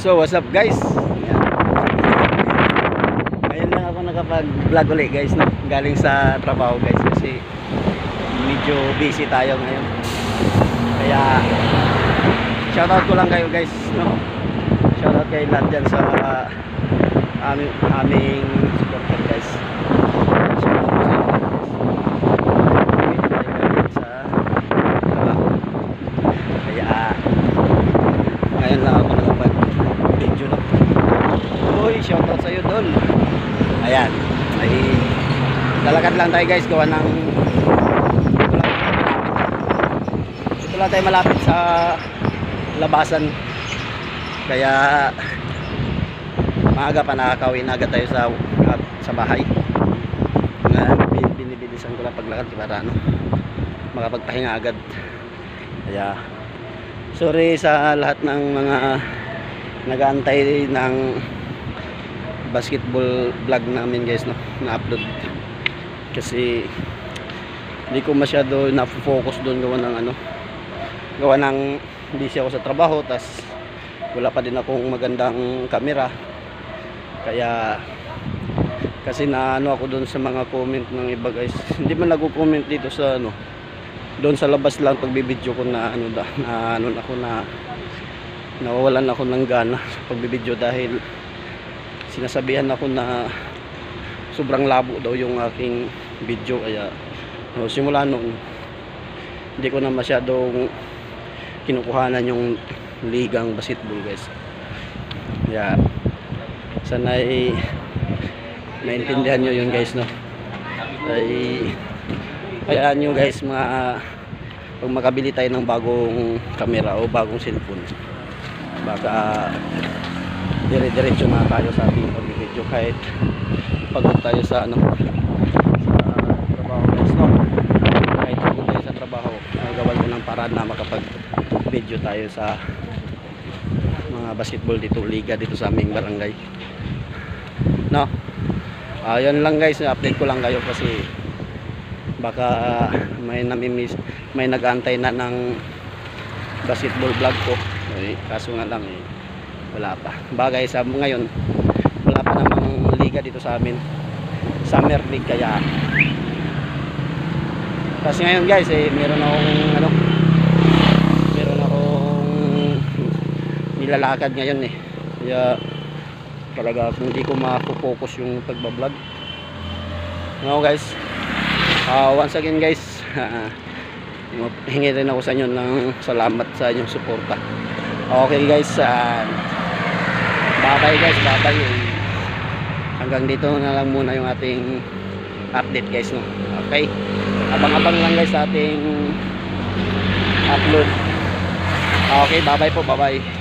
So, what's up guys? Ngayon lang ako nakapag-vlog ulit guys, no? Galing sa trabaho guys kasi medyo busy tayo ngayon. Kaya, shoutout ko lang kayo guys, no? Shoutout kay lahat dyan sa aming, aming supporter guys. Kaya, ngayon lang ako nakapag video no uy shoutout sa'yo dol. Ayan ay lalakad lang tayo guys. Gawa ng ito lang tayo malapit sa labasan. Kaya maaga pa nakakawin agad tayo sa at, sa bahay. Bin- binibilisan ko lang paglakad para ano makapagpahinga agad. Kaya sorry sa lahat ng mga nag-aantay ng basketball vlog namin guys no? Na-upload. Kasi hindi ko masyado na-focus doon gawa ng ano. Gawa ng busy ako sa trabaho tas wala pa din akong magandang camera. Kaya kasi na ano ako doon sa mga comment ng iba guys. Hindi man nagko-comment dito sa ano. Doon sa labas lang pagbibideo ko na ano da na ano ako na nawawalan ako ng gana sa pagbibideo dahil sinasabihan ako na sobrang labo daw yung aking video. Kaya no, simula noon hindi ko na masyadong kinukuhanan yung ligang basketball guys. Kaya sana ay naintindihan nyo yun guys no? Ay kaya nyo guys mga pag makabili tayo ng bagong camera o bagong cellphone baka dire-diretso na tayo sa ating pag-video kahit pagod tayo sa ano sa trabaho. Guys no? Kahit pagod tayo sa trabaho nagawan ko ng paraan na makapag video tayo sa mga basketball dito liga dito sa aming barangay. No? Ayun lang guys. Update ko lang kayo kasi baka may namimiss may nag-antay na ng basketball vlog ko. Eh, kaso nga lang eh, wala pa. Bagay sa ngayon wala pa namang liga dito sa amin. Summer league kaya. Kasi ngayon guys eh meron akong ano meron akong nilalakad ngayon eh. Kaya talaga kung hindi ko mapofocus yung pagbablog. No guys uh, once again guys hingi rin ako sa inyo ng salamat sa inyong suporta. Okay guys uh, bye bye guys bye bye hanggang dito na lang muna yung ating update guys no? Okay? Abang abang lang guys sa ating upload. Okay bye bye po bye bye